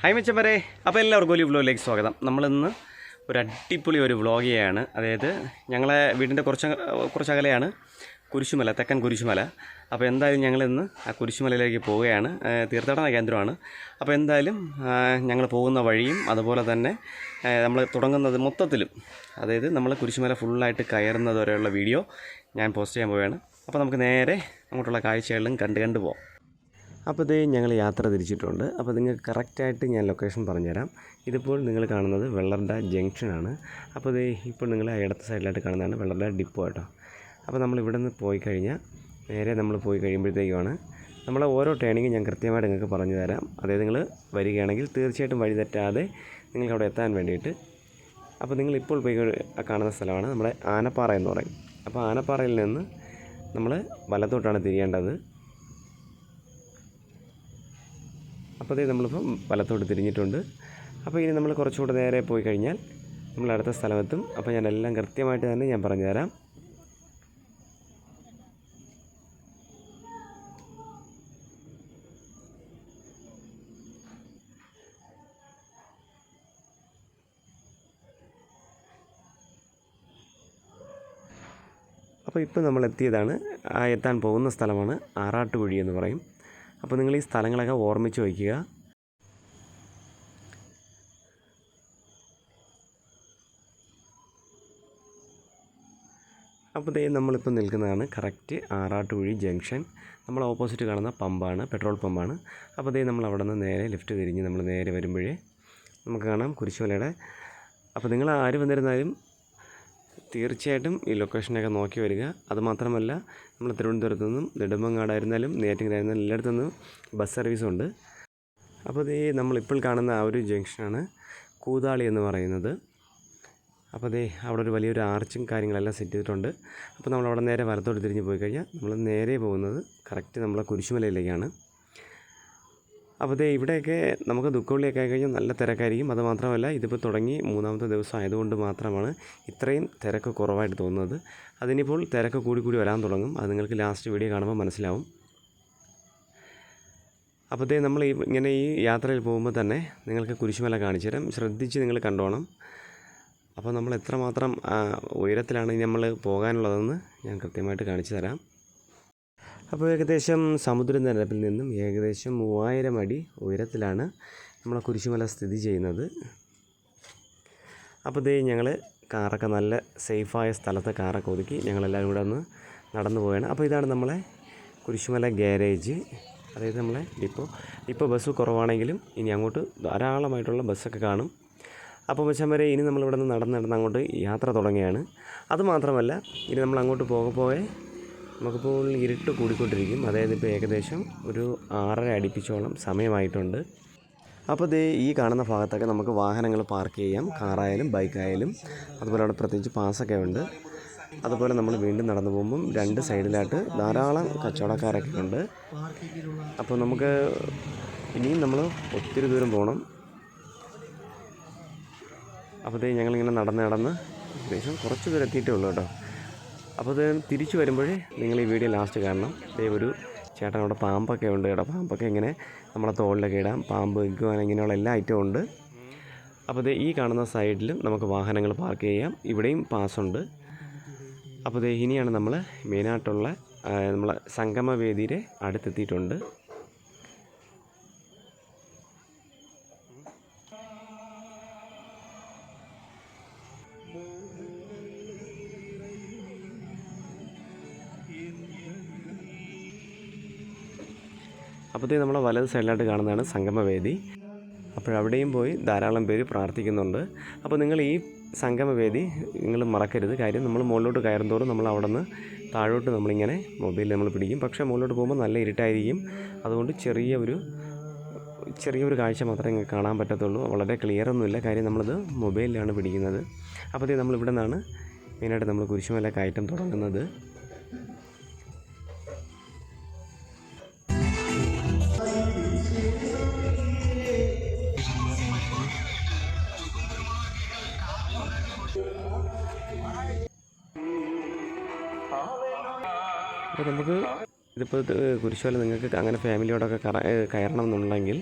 Hi മെച്ചപ്പരെ അപ്പോൾ എല്ലാവർക്കും ഒരു വ്ലോഗിലേക്ക് സ്വാഗതം. നമ്മളിന്ന് ഒരു അടിപൊളി ഒരു വ്ലോഗ് ചെയ്യാണ് അതായത് ഞങ്ങളെ വീടിന്റെ കുറച്ച് കുറച്ച് അകലെയാണ് കുരിശുമല തെക്കൻ കുരിശുമല. അപ്പോൾ എന്തായാലും ഞങ്ങളിന്ന് ആ കുരിശുമലയിലേക്ക് പോവുകയാണ്. തീർത്ഥാടന കേന്ദ്രമാണ്. അപ്പോൾ എന്തായാലും ഞങ്ങൾ പോകുന്ന വഴിയും അതുപോലെ തന്നെ നമ്മൾ തുടങ്ങുന്നത് മൊത്തത്തിലും അതായത് നമ്മൾ കുരിശുമല ഫുള്ളായിട്ട് കയറുന്നത് വരെയുള്ള വീഡിയോ ഞാൻ പോസ്റ്റ് ചെയ്യാൻ പോവുകയാണ്. അപ്പോൾ നമുക്ക് നേരെ അങ്ങോട്ടുള്ള കാഴ്ചകളിലും കണ്ട് കണ്ട് അപ്പോൾ ഇത് ഞങ്ങൾ യാത്ര തിരിച്ചിട്ടുണ്ട്. അപ്പോൾ നിങ്ങൾക്ക് കറക്റ്റായിട്ട് ഞാൻ ലൊക്കേഷൻ പറഞ്ഞുതരാം. ഇതിപ്പോൾ നിങ്ങൾ കാണുന്നത് വെള്ളർഡ ജംഗ്ഷനാണ് അപ്പോൾ ഇത് ഇപ്പോൾ നിങ്ങൾ ഇടത്ത് സൈഡിലായിട്ട് കാണുന്നതാണ് വെള്ളർഡ ഡിപ്പോ കേട്ടോ. അപ്പോൾ നമ്മൾ ഇവിടെ നിന്ന് പോയി കഴിഞ്ഞാൽ നേരെ നമ്മൾ പോയി കഴിയുമ്പോഴത്തേക്കുമാണ്. നമ്മളെ ഓരോ ടേണിങ്ങും ഞാൻ കൃത്യമായിട്ട് നിങ്ങൾക്ക് പറഞ്ഞു തരാം അതായത് നിങ്ങൾ വരികയാണെങ്കിൽ തീർച്ചയായിട്ടും വഴി തെറ്റാതെ നിങ്ങൾക്ക് അവിടെ എത്താൻ വേണ്ടിയിട്ട്. അപ്പോൾ നിങ്ങൾ ഇപ്പോൾ പോയി കാണുന്ന സ്ഥലമാണ് നമ്മുടെ ആനപ്പാറ എന്ന് പറയും. അപ്പോൾ ആനപ്പാറയിൽ നിന്ന് നമ്മൾ വലത്തോട്ടാണ് തിരിയേണ്ടത്. അപ്പോൾ അതേ നമ്മളിപ്പം വലത്തോട്ട് തിരിഞ്ഞിട്ടുണ്ട്. അപ്പോൾ ഇനി നമ്മൾ കുറച്ചുകൂടെ നേരെ പോയി കഴിഞ്ഞാൽ നമ്മൾ അടുത്ത സ്ഥലമെത്തും. അപ്പോൾ ഞാൻ എല്ലാം കൃത്യമായിട്ട് തന്നെ ഞാൻ പറഞ്ഞുതരാം. അപ്പോൾ ഇപ്പോൾ നമ്മൾ എത്തിയതാണ് എത്താൻ പോകുന്ന സ്ഥലമാണ് ആറാട്ടുകുഴി എന്ന് പറയും. അപ്പോൾ നിങ്ങൾ ഈ സ്ഥലങ്ങളൊക്കെ ഓർമ്മിച്ച് വയ്ക്കുക. അപ്പോൾ ദേ നമ്മളിപ്പോൾ നിൽക്കുന്നതാണ് കറക്റ്റ് ആറാട്ടുകുഴി ജംഗ്ഷൻ. നമ്മൾ ഓപ്പോസിറ്റ് കാണുന്ന പമ്പാണ് പെട്രോൾ പമ്പാണ്. അപ്പോൾ ദേ നമ്മൾ അവിടെ നിന്ന് നേരെ ലെഫ്റ്റ് തിരിഞ്ഞ് നമ്മൾ നേരെ വരുമ്പോഴേ നമുക്ക് കാണാം കുരിശുമലയുടെ. അപ്പോൾ നിങ്ങൾ ആര് വന്നിരുന്നാലും തീർച്ചയായിട്ടും ഈ ലൊക്കേഷനൊക്കെ നോക്കി വരിക. അതുമാത്രമല്ല നമ്മൾ തിരുവനന്തപുരത്തു നിന്നും നെടുമ്പങ്ങാടായിരുന്നാലും നെയ്യാറ്റിങ്കരായിരുന്നാലും എല്ലായിടത്തു നിന്നും ബസ് സർവീസും ഉണ്ട്. അപ്പോൾ ഇതേ നമ്മളിപ്പോൾ കാണുന്ന ആ ഒരു ജംഗ്ഷനാണ് കൂതാളി എന്ന് പറയുന്നത്. അപ്പോൾ അതേ അവിടെ ഒരു വലിയൊരു ആർച്ചും കാര്യങ്ങളെല്ലാം സെറ്റ് ചെയ്തിട്ടുണ്ട്. അപ്പോൾ നമ്മൾ അവിടെ നേരെ വലത്തോട്ട് തിരിഞ്ഞ് പോയി കഴിഞ്ഞാൽ നമ്മൾ നേരെ പോകുന്നത് കറക്റ്റ് നമ്മളെ കുരിശുമലയിലേക്കാണ്. അപ്പോൾ ദേ ഇവിടെയൊക്കെ നമുക്ക് ദുഃഖവള്ളിയൊക്കെ ആയി കഴിഞ്ഞാൽ നല്ല തിരക്കായിരിക്കും. അതുമാത്രമല്ല ഇതിപ്പോൾ തുടങ്ങി മൂന്നാമത്തെ ദിവസം ആയതുകൊണ്ട് മാത്രമാണ് ഇത്രയും തിരക്ക് കുറവായിട്ട് തോന്നുന്നത്. അതിനിപ്പോൾ തിരക്ക് കൂടി കൂടി വരാൻ തുടങ്ങും. അത് നിങ്ങൾക്ക് ലാസ്റ്റ് വീഡിയോ കാണുമ്പോൾ മനസ്സിലാവും. അപ്പോൾ ദേ നമ്മൾ ഇങ്ങനെ ഈ യാത്രയിൽ പോകുമ്പോൾ തന്നെ നിങ്ങൾക്ക് കുരിശുമല കാണിച്ചു തരാം. ശ്രദ്ധിച്ച് നിങ്ങൾ കണ്ടോണം. അപ്പോൾ നമ്മൾ എത്രമാത്രം ഉയരത്തിലാണ് നമ്മൾ പോകാനുള്ളതെന്ന് ഞാൻ കൃത്യമായിട്ട് കാണിച്ചു തരാം. അപ്പോൾ ഏകദേശം സമുദ്രനിരപ്പിൽ നിന്നും ഏകദേശം മൂവായിരം അടി ഉയരത്തിലാണ് നമ്മളെ കുരിശുമല സ്ഥിതി ചെയ്യുന്നത്. അപ്പോൾ ദേ ഞങ്ങൾ കാറൊക്കെ നല്ല സേഫായ സ്ഥലത്ത് കാറൊക്കെ ഒതുക്കി ഞങ്ങളെല്ലാവരും കൂടെ ഒന്ന് നടന്നു പോവുകയാണ്. അപ്പോൾ ഇതാണ് നമ്മളെ കുരിശുമല ഗ്യാരേജ് അതായത് നമ്മളെ ഡിപ്പോ. ഇപ്പോൾ ബസ് കുറവാണെങ്കിലും ഇനി അങ്ങോട്ട് ധാരാളമായിട്ടുള്ള ബസ്സൊക്കെ കാണും. അപ്പോൾ വെച്ചാൽ വരെ ഇനി നമ്മളിവിടെ നിന്ന് നടന്ന് നടന്ന് അങ്ങോട്ട് യാത്ര തുടങ്ങിയാണ് അതുമാത്രമല്ല ഇനി നമ്മൾ അങ്ങോട്ട് പോകെ നമുക്കിപ്പോൾ ഇരുട്ട് കൂടിക്കൊണ്ടിരിക്കും. അതായത് ഇപ്പോൾ ഏകദേശം ഒരു ആറര അടുപ്പിച്ചോളം സമയമായിട്ടുണ്ട്. അപ്പോൾ ദേ ഈ കാണുന്ന ഭാഗത്തൊക്കെ നമുക്ക് വാഹനങ്ങൾ പാർക്ക് ചെയ്യാം. കാറായാലും ബൈക്കായാലും. അതുപോലെ അവിടെ പ്രത്യേകിച്ച് പാസ്സൊക്കെ ഉണ്ട്. അതുപോലെ നമ്മൾ വീണ്ടും നടന്നു പോകുമ്പം രണ്ട് സൈഡിലായിട്ട് ധാരാളം കച്ചവടക്കാരൊക്കെ ഉണ്ട്. അപ്പോൾ നമുക്ക് ഇനിയും നമ്മൾ ഒത്തിരി ദൂരം പോകണം. അപ്പോഴത്തേക്ക് ഞങ്ങളിങ്ങനെ നടന്ന് നടന്ന് ഏകദേശം കുറച്ച് ദൂരം എത്തിയിട്ടേ ഉള്ളൂ കേട്ടോ. അപ്പോൾ അത് തിരിച്ചു വരുമ്പോഴേ നിങ്ങൾ ഈ വീഡിയോ ലാസ്റ്റ് കാണണം. ദേ ഒരു ചേട്ടൻ അവിടെ പാമ്പൊക്കെ ഉണ്ട് കേട്ടോ. പാമ്പൊക്കെ ഇങ്ങനെ നമ്മളെ തോളിലൊക്കെ ഇടാം. പാമ്പ് ഇഗ്വാൻ ഇങ്ങനെയുള്ള എല്ലാ ഐറ്റവും ഉണ്ട്. അപ്പോൾ ദേ ഈ കാണുന്ന സൈഡിലും നമുക്ക് വാഹനങ്ങൾ പാർക്ക് ചെയ്യാം. ഇവിടെയും പാസ്സുണ്ട് അപ്പോൾ ദേ ഇനിയാണ് നമ്മൾ മെയിനായിട്ടുള്ള നമ്മളെ സംഗമവേദിയുടെ അടുത്തെത്തിയിട്ടുണ്ട്. അപ്പോഴത്തേ നമ്മളെ വലത് സൈഡിലായിട്ട് കാണുന്നതാണ് സംഗമവേദി. അപ്പോഴവിടെയും പോയി ധാരാളം പേര് പ്രാർത്ഥിക്കുന്നുണ്ട്. അപ്പോൾ നിങ്ങൾ ഈ സംഗമവേദി നിങ്ങൾ മറക്കരുത്. കാര്യം നമ്മൾ മുകളിലോട്ട് കയറുന്തോറും നമ്മൾ അവിടെ നിന്ന് താഴോട്ട് നമ്മളിങ്ങനെ മൊബൈലിൽ നമ്മൾ പിടിക്കും. പക്ഷേ മുകളിലോട്ട് പോകുമ്പോൾ നല്ല ഇരുട്ടായിരിക്കും. അതുകൊണ്ട് ചെറിയ ഒരു ചെറിയൊരു കാഴ്ച മാത്രമേ കാണാൻ പറ്റത്തുള്ളൂ. വളരെ ക്ലിയർ ഒന്നുമില്ല കാര്യം നമ്മളിത് മൊബൈലിലാണ് പിടിക്കുന്നത്. അപ്പോഴത്തേക്ക് നമ്മൾ ഇവിടെ നിന്നാണ് മെയിനായിട്ട് നമ്മൾ കുരിശുമല കയറ്റം തുടങ്ങുന്നത്. അപ്പോൾ നമുക്ക് ഇതിപ്പോൾ ഇത് കുരിശുമല നിങ്ങൾക്ക് അങ്ങനെ ഫാമിലിയോടൊക്കെ കറ- കയറണം എന്നുണ്ടെങ്കിൽ